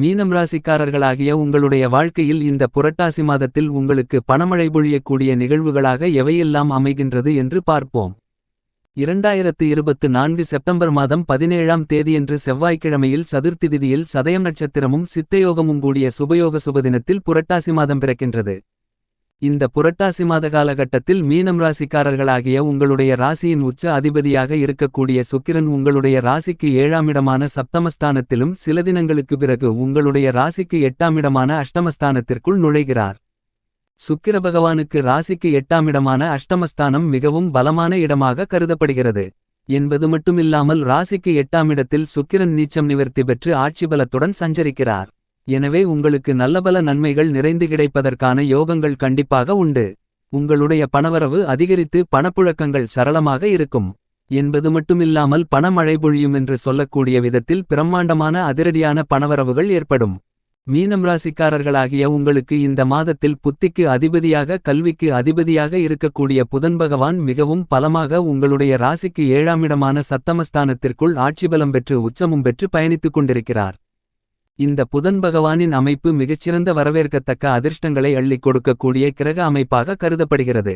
மீனம் ராசிக்காரர்களாகிய உங்களுடைய வாழ்க்கையில் இந்த புரட்டாசி மாதத்தில் உங்களுக்கு பணமழை பொழியக்கூடிய நிகழ்வுகளாக எவையெல்லாம் அமைகின்றது என்று பார்ப்போம். இரண்டாயிரத்து இருபத்து நான்கு செப்டம்பர் மாதம் பதினேழாம் தேதியன்று செவ்வாய்க்கிழமையில் சதுர்த்தி திதியில் சதயம் நட்சத்திரமும் சித்தயோகமும் கூடிய சுபயோக சுபதினத்தில் புரட்டாசி மாதம் பிறக்கின்றது. இந்த புரட்டாசி மாத காலகட்டத்தில் மீனம் ராசிக்காரர்களாகிய உங்களுடைய ராசியின் உச்ச அதிபதியாக இருக்கக்கூடிய சுக்கிரன் உங்களுடைய ராசிக்கு ஏழாம் இடமான சப்தமஸ்தானத்திலும் சில தினங்களுக்கு பிறகு உங்களுடைய ராசிக்கு எட்டாம் இடமான அஷ்டமஸ்தானத்திற்குள் நுழைகிறார். சுக்கிர பகவானுக்கு ராசிக்கு எட்டாம் இடமான அஷ்டமஸ்தானம் மிகவும் பலமான இடமாக கருதப்படுகிறது. என்பது மட்டுமில்லாமல் ராசிக்கு எட்டாம் இடத்தில் சுக்கிரன் நீச்சம் நிவர்த்தி பெற்று ஆட்சி பலத்துடன் சஞ்சரிக்கிறார். எனவே உங்களுக்கு நல்லபல நன்மைகள் நிறைந்து கிடைப்பதற்கான யோகங்கள் கண்டிப்பாக உண்டு. உங்களுடைய பணவரவு அதிகரித்து பணப்புழக்கங்கள் சரளமாக இருக்கும். என்பது மட்டுமில்லாமல் பணமழை பொழியும் என்று சொல்லக்கூடிய விதத்தில் பிரம்மாண்டமான அதிரடியான பணவரவுகள் ஏற்படும். மீனம் ராசிக்காரர்களாகிய உங்களுக்கு இந்த மாதத்தில் புத்திக்கு அதிபதியாக கல்விக்கு அதிபதியாக இருக்கக்கூடிய புதன் பகவான் மிகவும் பலமாக உங்களுடைய ராசிக்கு ஏழாமிடமான சத்தமஸ்தானத்திற்குள் ஆட்சிபலம் பெற்று உச்சமும் பெற்று பயணித்துக் கொண்டிருக்கிறார். இந்த புதன் பகவானின் அமைப்பு மிகச்சிறந்த வரவேற்கத்தக்க அதிர்ஷ்டங்களை அள்ளிக் கொடுக்கக்கூடிய கிரக அமைப்பாக கருதப்படுகிறது.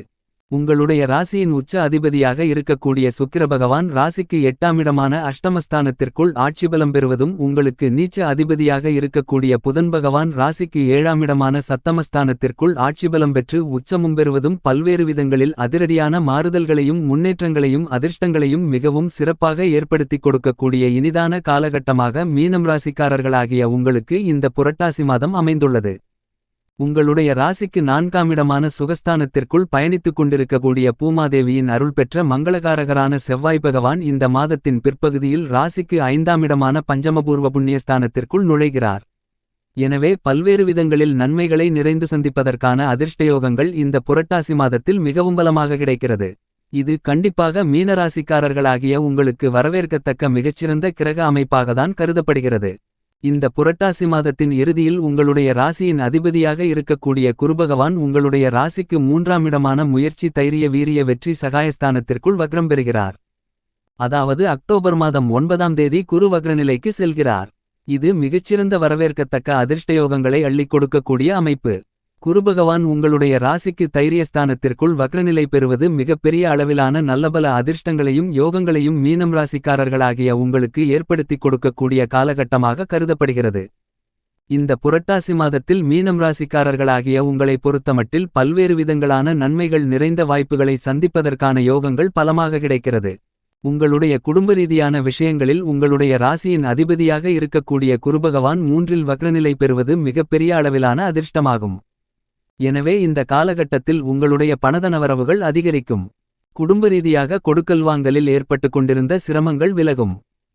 உங்களுடைய ராசியின் உச்ச அதிபதியாக இருக்கக்கூடிய சுக்கிர பகவான் ராசிக்கு எட்டாமிடமான அஷ்டமஸ்தானத்திற்குள் ஆட்சிபலம் பெறுவதும் உங்களுக்கு நீச்ச அதிபதியாக இருக்கக்கூடிய புதன் பகவான் ராசிக்கு ஏழாமிடமான சத்தமஸ்தானத்திற்குள் ஆட்சிபலம் பெற்று உச்சமும் பெறுவதும் பல்வேறு விதங்களில் அதிரடியான மாறுதல்களையும் முன்னேற்றங்களையும் அதிர்ஷ்டங்களையும் மிகவும் சிறப்பாக ஏற்படுத்திக் கொடுக்கக்கூடிய இனிதான காலகட்டமாக மீனம் ராசிக்காரர்களாகிய உங்களுக்கு இந்த புரட்டாசி மாதம் அமைந்துள்ளது. உங்களுடைய ராசிக்கு நான்காம் இடமான சுகஸ்தானத்திற்குள் பயணித்துக் கொண்டிருக்கக்கூடிய பூமாதேவியின் அருள் பெற்ற மங்களகாரகரான செவ்வாய் பகவான் இந்த மாதத்தின் பிற்பகுதியில் ராசிக்கு ஐந்தாம் இடமான பஞ்சமபூர்வ புண்ணியஸ்தானத்திற்குள் நுழைகிறார். எனவே பல்வேறு விதங்களில் நன்மைகளை நிறைந்து சந்திப்பதற்கான அதிர்ஷ்டயோகங்கள் இந்த புரட்டாசி மாதத்தில் மிகவும் பலமாக கிடைக்கிறது. இது கண்டிப்பாக மீனராசிக்காரர்களாகிய உங்களுக்கு வரவேற்கத்தக்க மிகச்சிறந்த கிரக அமைப்பாகத்தான் கருதப்படுகிறது. இந்த புரட்டாசி மாதத்தின் இறுதியில் உங்களுடைய ராசியின் அதிபதியாக இருக்கக்கூடிய குருபகவான் உங்களுடைய ராசிக்கு மூன்றாம் இடமான முயற்சி தைரிய வீரிய வெற்றி சகாயஸ்தானத்திற்குள் வக்ரம் பெறுகிறார். அதாவது அக்டோபர் மாதம் ஒன்பதாம் தேதி குரு வக்ரநிலைக்கு செல்கிறார். இது மிகச்சிறந்த வரவேற்கத்தக்க அதிர்ஷ்டயோகங்களை அள்ளிக் கொடுக்கக்கூடிய அமைப்பு. குருபகவான் உங்களுடைய ராசிக்கு தைரியஸ்தானத்திற்குள் வக்ரநிலை பெறுவது மிகப்பெரிய அளவிலான நல்லபல அதிர்ஷ்டங்களையும் யோகங்களையும் மீனம் ராசிக்காரர்களாகிய உங்களுக்கு ஏற்படுத்திக் கொடுக்கக்கூடிய காலகட்டமாக கருதப்படுகிறது. இந்த புரட்டாசி மாதத்தில் மீனம் ராசிக்காரர்களாகிய உங்களை பொறுத்தமட்டில் பல்வேறு விதங்களான நன்மைகள் நிறைந்த வாய்ப்புகளை சந்திப்பதற்கான யோகங்கள் பலமாக கிடைக்கிறது. உங்களுடைய குடும்ப ரீதியான விஷயங்களில் உங்களுடைய ராசியின் அதிபதியாக இருக்கக்கூடிய குருபகவான் மூன்றில் வக்ரநிலை பெறுவது மிகப்பெரிய அளவிலான அதிர்ஷ்டமாகும். எனவே இந்த காலகட்டத்தில் உங்களுடைய பணதனவரவுகள் அதிகரிக்கும். குடும்ப ரீதியாக கொடுக்கல் வாங்கலில் ஏற்பட்டுக் கொண்டிருந்த சிரமங்கள் விலகும்.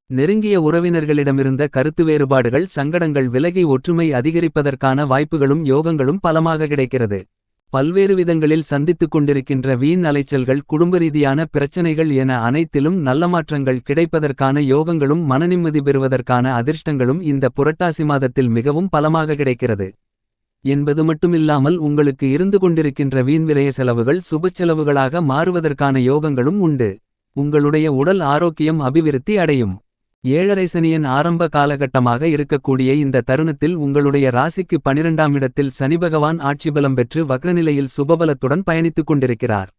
நெருங்கிய உறவினர்களிடமிருந்த கருத்து வேறுபாடுகள் சங்கடங்கள் விலகி ஒற்றுமை அதிகரிப்பதற்கான வாய்ப்புகளும் யோகங்களும் பலமாக கிடைக்கிறது. பல்வேறு விதங்களில் சந்தித்துக் கொண்டிருக்கின்ற வீண் அலைச்சல்கள் குடும்ப ரீதியான பிரச்சனைகள் என அனைத்திலும் நல்ல மாற்றங்கள் கிடைப்பதற்கான யோகங்களும் மனநிம்மதி பெறுவதற்கான அதிர்ஷ்டங்களும் இந்த புரட்டாசி மாதத்தில் மிகவும் பலமாக கிடைக்கிறது. என்பது மட்டுமில்லாமல் உங்களுக்கு இருந்து கொண்டிருக்கின்ற வீண்விரய செலவுகள் சுபச்செலவுகளாக மாறுவதற்கான யோகங்களும் உண்டு. உங்களுடைய உடல் ஆரோக்கியம் அபிவிருத்தி அடையும். ஏழரை சனியின் ஆரம்ப காலகட்டமாக இருக்கக்கூடிய இந்த தருணத்தில் உங்களுடைய ராசிக்கு பனிரெண்டாம் இடத்தில் சனிபகவான் ஆட்சிபலம் பெற்று வக்ரநிலையில் சுபபலத்துடன் பயணித்துக் கொண்டிருக்கிறார்.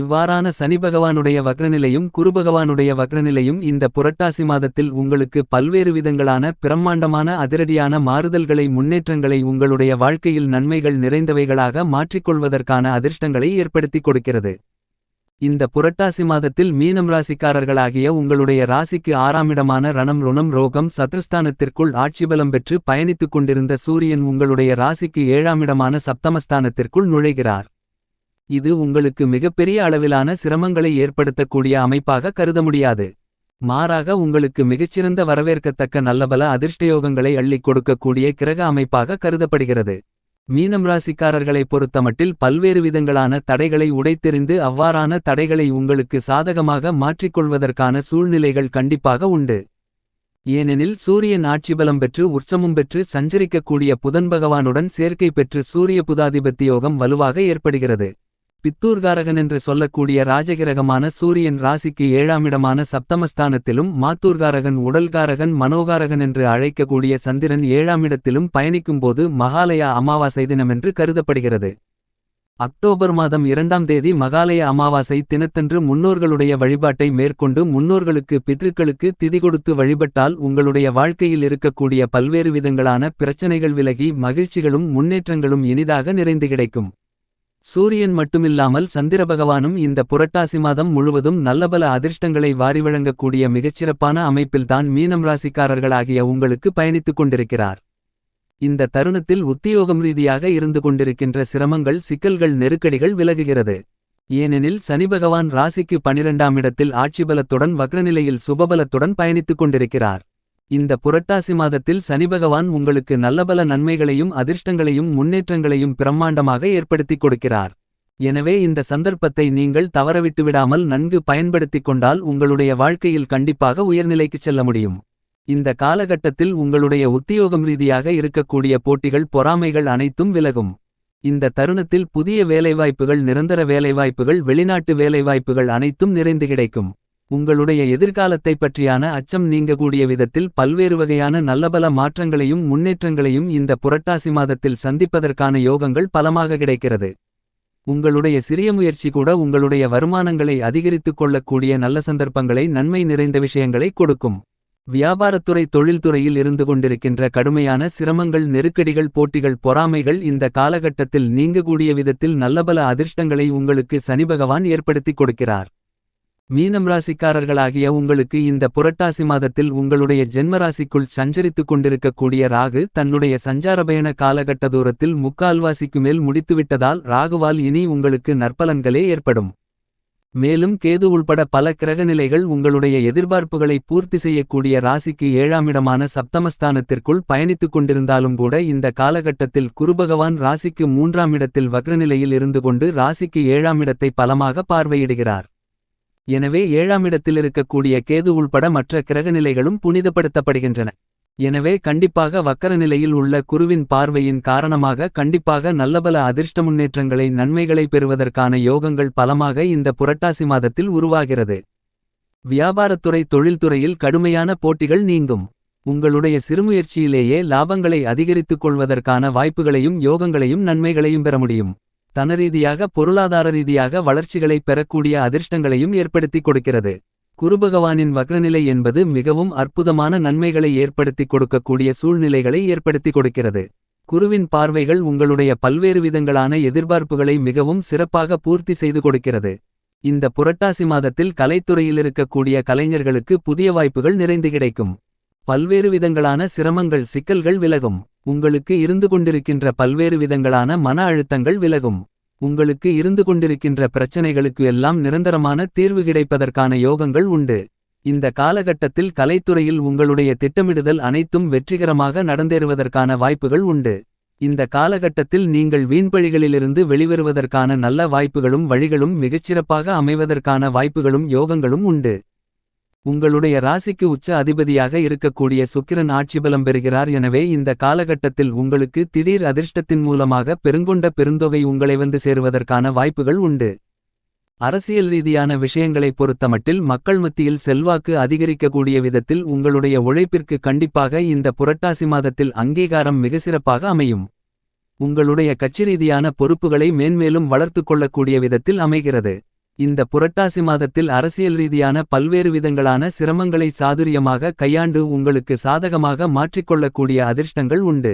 இவ்வாறான சனி பகவானுடைய வக்ரநிலையும் குருபகவானுடைய வக்ரநிலையும் இந்த புரட்டாசி மாதத்தில் உங்களுக்கு பல்வேறு விதங்களான பிரம்மாண்டமான அதிரடியான மாறுதல்களை முன்னேற்றங்களை உங்களுடைய வாழ்க்கையில் நன்மைகள் நிறைந்தவைகளாக மாற்றிக்கொள்வதற்கான அதிர்ஷ்டங்களை ஏற்படுத்திக் கொடுக்கிறது. இந்த புரட்டாசி மாதத்தில் மீனம் ராசிக்காரர்களாகிய உங்களுடைய ராசிக்கு ஆறாமிடமான ரணம் ருணம் ரோகம் சத்ருஸ்தானத்திற்குள் ஆட்சிபலம் பெற்று பயணித்துக் கொண்டிருந்த சூரியன் உங்களுடைய ராசிக்கு ஏழாமிடமான சப்தமஸ்தானத்திற்குள் நுழைகிறார். இது உங்களுக்கு மிகப்பெரிய அளவிலான சிரமங்களை ஏற்படுத்தக்கூடிய அமைப்பாக கருத முடியாது. மாறாக உங்களுக்கு மிகச்சிறந்த வரவேற்கத்தக்க நல்லபல அதிர்ஷ்டயோகங்களை அள்ளிக் கொடுக்கக்கூடிய கிரக அமைப்பாக கருதப்படுகிறது. மீனம் ராசிக்காரர்களை பொறுத்தமட்டில் பல்வேறு விதங்களான தடைகளை உடைத்தெறிந்து அவ்வாறான தடைகளை உங்களுக்கு சாதகமாக மாற்றிக்கொள்வதற்கான சூழ்நிலைகள் கண்டிப்பாக உண்டு. ஏனெனில் சூரியன் ஆட்சிபலம் பெற்று உற்சமும் பெற்று சஞ்சரிக்கக்கூடிய புதன் பகவானுடன் சேர்க்கை பெற்று சூரிய புதாதிபத்தியோகம் வலுவாக ஏற்படுகிறது. பித்தூர்காரகன் என்று சொல்லக்கூடிய ராஜகிரகமான சூரியன் ராசிக்கு ஏழாமிடமான சப்தமஸ்தானத்திலும் மாத்தூர்காரகன் உடல்காரகன் மனோகாரகன் என்று அழைக்கக்கூடிய சந்திரன் ஏழாமிடத்திலும் பயணிக்கும்போது மகாலயா அமாவாசை தினமென்று கருதப்படுகிறது. அக்டோபர் மாதம் இரண்டாம் தேதி மகாலய அமாவாசை தினத்தன்று முன்னோர்களுடைய வழிபாட்டை மேற்கொண்டு முன்னோர்களுக்கு பித்ருக்களுக்கு திதி கொடுத்து வழிபட்டால் உங்களுடைய வாழ்க்கையில் இருக்கக்கூடிய பல்வேறு விதங்களான பிரச்சனைகள் விலகி மகிழ்ச்சிகளும் முன்னேற்றங்களும் இனிதாக நிறைந்து கிடைக்கும். சூரியன் மட்டுமில்லாமல் சந்திர பகவானும் இந்த புரட்டாசி மாதம் முழுவதும் நல்லபல அதிர்ஷ்டங்களை வாரி வழங்கக்கூடிய மிகச்சிறப்பான அமைப்பில்தான் மீனம் ராசிக்காரர்களாகிய உங்களுக்கு பயணித்துக் கொண்டிருக்கிறார். இந்த தருணத்தில் உத்தியோகம் ரீதியாக இருந்து கொண்டிருக்கின்ற சிரமங்கள் சிக்கல்கள் நெருக்கடிகள் விலகுகிறது. ஏனெனில் சனிபகவான் ராசிக்கு பனிரெண்டாம் இடத்தில் ஆட்சிபலத்துடன் வக்ரநிலையில் சுபபலத்துடன் பயணித்துக் கொண்டிருக்கிறார். இந்த புரட்டாசி மாதத்தில் சனிபகவான் உங்களுக்கு நல்லபல நன்மைகளையும் அதிர்ஷ்டங்களையும் முன்னேற்றங்களையும் பிரம்மாண்டமாக ஏற்படுத்திக் கொடுக்கிறார். எனவே இந்த சந்தர்ப்பத்தை நீங்கள் தவறவிட்டுவிடாமல் நன்கு பயன்படுத்திக் கொண்டால் உங்களுடைய வாழ்க்கையில் கண்டிப்பாக உயர்நிலைக்குச் செல்ல முடியும். இந்த காலகட்டத்தில் உங்களுடைய உத்தியோகம் ரீதியாக இருக்கக்கூடிய போட்டிகள் பொறாமைகள் அனைத்தும் விலகும். இந்த தருணத்தில் புதிய வேலைவாய்ப்புகள் நிரந்தர வேலைவாய்ப்புகள் வெளிநாட்டு வேலைவாய்ப்புகள் அனைத்தும் நிறைந்து கிடைக்கும். உங்களுடைய எதிர்காலத்தைப் பற்றியான அச்சம் நீங்கக்கூடிய விதத்தில் பல்வேறு வகையான நல்லபல மாற்றங்களையும் முன்னேற்றங்களையும் இந்த புரட்டாசி மாதத்தில் சந்திப்பதற்கான யோகங்கள் பலமாக கிடைக்கிறது. உங்களுடைய சிறிய முயற்சி கூட உங்களுடைய வருமானங்களை அதிகரித்துக் கொள்ளக்கூடிய நல்ல சந்தர்ப்பங்களை நன்மை நிறைந்த விஷயங்களை கொடுக்கும். வியாபாரத்துறை தொழில்துறையில் இருந்து கொண்டிருக்கின்ற கடுமையான சிரமங்கள் நெருக்கடிகள் போட்டிகள் பொறாமைகள் இந்த காலகட்டத்தில் நீங்கக்கூடிய விதத்தில் நல்லபல அதிர்ஷ்டங்களை உங்களுக்கு சனிபகவான் ஏற்படுத்திக் கொடுக்கிறார். மீனம் ராசிக்காரர்களாகிய உங்களுக்கு இந்த புரட்டாசி மாதத்தில் உங்களுடைய ஜென்மராசிக்குள் சஞ்சரித்துக் கொண்டிருக்கக்கூடிய ராகு தன்னுடைய சஞ்சாரபயண காலகட்ட தூரத்தில் முக்கால்வாசிக்கு மேல் முடித்துவிட்டதால் ராகுவால் இனி உங்களுக்கு நற்பலன்களே ஏற்படும். மேலும் கேது உள்பட பல கிரகநிலைகள் உங்களுடைய எதிர்பார்ப்புகளை பூர்த்தி செய்யக்கூடிய ராசிக்கு ஏழாமிடமான சப்தமஸ்தானத்திற்குள் பயணித்துக் கொண்டிருந்தாலும் கூட இந்த காலகட்டத்தில் குருபகவான் ராசிக்கு மூன்றாம் இடத்தில் வக்ரநிலையில் இருந்து கொண்டு ராசிக்கு ஏழாம் இடத்தை பலமாக பார்வையிடுகிறார். எனவே ஏழாம் இடத்தில் இருக்கக்கூடிய கேது உள்பட மற்ற கிரகநிலைகளும் புனிதப்படுத்தப்படுகின்றன. எனவே கண்டிப்பாக வக்கர நிலையில் உள்ள குருவின் பார்வையின் காரணமாக கண்டிப்பாக நல்லபல அதிர்ஷ்ட முன்னேற்றங்களை நன்மைகளை பெறுவதற்கான யோகங்கள் பலமாக இந்த புரட்டாசி மாதத்தில் உருவாகிறது. வியாபாரத்துறை தொழில்துறையில் கடுமையான போட்டிகள் நீங்கும். உங்களுடைய சிறுமுயற்சியிலேயே லாபங்களை அதிகரித்துக் கொள்வதற்கான வாய்ப்புகளையும் யோகங்களையும் நன்மைகளையும் பெற முடியும். தனரீதியாக பொருளாதார ரீதியாக வளர்ச்சிகளை பெறக்கூடிய அதிர்ஷ்டங்களையும் ஏற்படுத்திக் கொடுக்கிறது. குருபகவானின் வக்ரநிலை என்பது மிகவும் அற்புதமான நன்மைகளை ஏற்படுத்திக் கொடுக்கக்கூடிய சூழ்நிலைகளை ஏற்படுத்திக் கொடுக்கிறது. குருவின் பார்வைகள் உங்களுடைய பல்வேறு விதங்களான எதிர்பார்ப்புகளை மிகவும் சிறப்பாக பூர்த்தி செய்து கொடுக்கிறது. இந்த புரட்டாசி மாதத்தில் கலைத்துறையில் இருக்கக்கூடிய கலைஞர்களுக்கு புதிய வாய்ப்புகள் நிறைந்து கிடைக்கும். பல்வேறு விதங்களான சிரமங்கள் சிக்கல்கள் விலகும். உங்களுக்கு இருந்து கொண்டிருக்கின்ற பல்வேறு விதங்களான மன அழுத்தங்கள் விலகும். உங்களுக்கு இருந்து கொண்டிருக்கின்ற பிரச்சனைகளுக்கு எல்லாம் நிரந்தரமான தீர்வு கிடைப்பதற்கான யோகங்கள் உண்டு. இந்த காலகட்டத்தில் கலைத்துறையில் உங்களுடைய திட்டமிடுதல் அனைத்தும் வெற்றிகரமாக நடந்தேறுவதற்கான வாய்ப்புகள் உண்டு. இந்த காலகட்டத்தில் நீங்கள் வீண்பழிகளிலிருந்து வெளிவருவதற்கான நல்ல வாய்ப்புகளும் வழிகளும் மிகச்சிறப்பாக அமைவதற்கான வாய்ப்புகளும் யோகங்களும் உண்டு. உங்களுடைய ராசிக்கு உச்ச அதிபதியாக இருக்கக்கூடிய சுக்கிரன் ஆட்சிபலம் பெறுகிறார். எனவே இந்த காலகட்டத்தில் உங்களுக்கு திடீர் அதிர்ஷ்டத்தின் மூலமாக பெருங்கொண்ட பெருந்தொகை உங்களை வந்து சேருவதற்கான வாய்ப்புகள் உண்டு. அரசியல் ரீதியான விஷயங்களை பொறுத்தமட்டில் மக்கள் மத்தியில் செல்வாக்கு அதிகரிக்கக்கூடிய விதத்தில் உங்களுடைய உழைப்பிற்கு கண்டிப்பாக இந்த புரட்டாசி மாதத்தில் அங்கீகாரம் மிக சிறப்பாக அமையும். உங்களுடைய கட்சி ரீதியான பொறுப்புகளை மேன்மேலும் வளர்த்துக் கொள்ளக்கூடிய விதத்தில் அமைகிறது. இந்த புரட்டாசி மாதத்தில் அரசியல் ரீதியான பல்வேறு விதங்களான சிரமங்களை சாதுரியமாக கையாண்டு உங்களுக்கு சாதகமாக மாற்றிக்கொள்ளக்கூடிய அதிர்ஷ்டங்கள் உண்டு.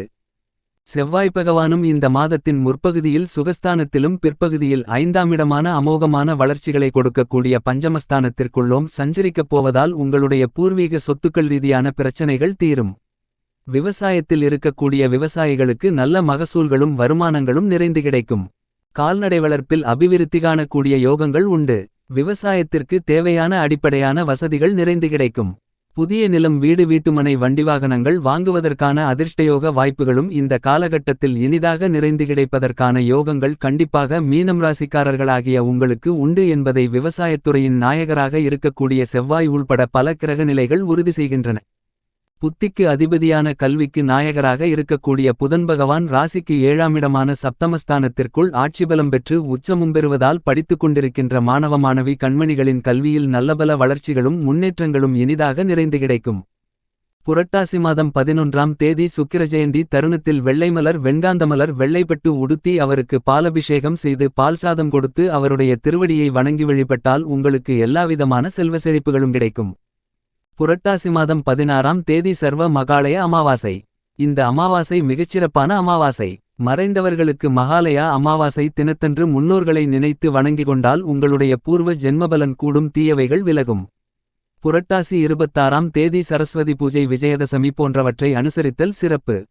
செவ்வாய் பகவானும் இந்த மாதத்தின் முற்பகுதியில் சுகஸ்தானத்திலும் பிற்பகுதியில் ஐந்தாமிடமான அமோகமான வளர்ச்சிகளை கொடுக்கக்கூடிய பஞ்சமஸ்தானத்திற்குள்ளோம் சஞ்சரிக்கப் போவதால் உங்களுடைய பூர்வீக சொத்துக்கள் ரீதியான பிரச்சனைகள் தீரும். விவசாயத்தில் இருக்கக்கூடிய விவசாயிகளுக்கு நல்ல மகசூல்களும் வருமானங்களும் நிறைந்து கிடைக்கும். கால்நடை வளர்ப்பில் அபிவிருத்தி காணக்கூடிய யோகங்கள் உண்டு. விவசாயத்திற்கு தேவையான அடிப்படையான வசதிகள் நிறைந்து கிடைக்கும். புதிய நிலம் வீடு வீட்டுமனை வண்டி வாகனங்கள் வாங்குவதற்கான அதிர்ஷ்டயோக வாய்ப்புகளும் இந்த காலகட்டத்தில் இனிதாக நிறைந்து கிடைப்பதற்கான யோகங்கள் கண்டிப்பாக மீனம் ராசிக்காரர்களாகிய உங்களுக்கு உண்டு என்பதை விவசாயத்துறையின் நாயகராக இருக்கக்கூடிய செவ்வாய் உள்பட பல கிரகநிலைகள் உறுதி செய்கின்றன. புத்திக்கு அதிபதியான கல்விக்கு நாயகராக இருக்கக்கூடிய புதன் பகவான் ராசிக்கு ஏழாமிடமான சப்தமஸ்தானத்திற்குள் ஆட்சிபலம் பெற்று உச்சமும் பெறுவதால் படித்துக் கொண்டிருக்கின்ற மாணவ மாணவி கண்மணிகளின் கல்வியில் நல்லபல வளர்ச்சிகளும் முன்னேற்றங்களும் இனிதாக நிறைந்து கிடைக்கும். புரட்டாசி மாதம் பதினொன்றாம் தேதி சுக்கிர ஜெயந்தி தருணத்தில் வெள்ளைமலர் வெண்காந்தமலர் வெள்ளைப்பட்டு உடுத்தி அவருக்கு பாலபிஷேகம் செய்து பால் சாதம் கொடுத்து அவருடைய திருவடியை வணங்கி வழிபட்டால் உங்களுக்கு எல்லாவிதமான செல்வ செழிப்புகளும் கிடைக்கும். புரட்டாசி மாதம் பதினாறாம் தேதி சர்வ மகாலய அமாவாசை. இந்த அமாவாசை மிகச்சிறப்பான அமாவாசை. மறைந்தவர்களுக்கு மகாலயா அமாவாசை தினத்தன்று முன்னோர்களை நினைத்து வணங்கிக் கொண்டால் உங்களுடைய பூர்வ ஜென்மபலன் கூடும் தீயவைகள் விலகும். புரட்டாசி இருபத்தாறாம் தேதி சரஸ்வதி பூஜை விஜயதசமி போன்றவற்றை அனுசரித்தல் சிறப்பு.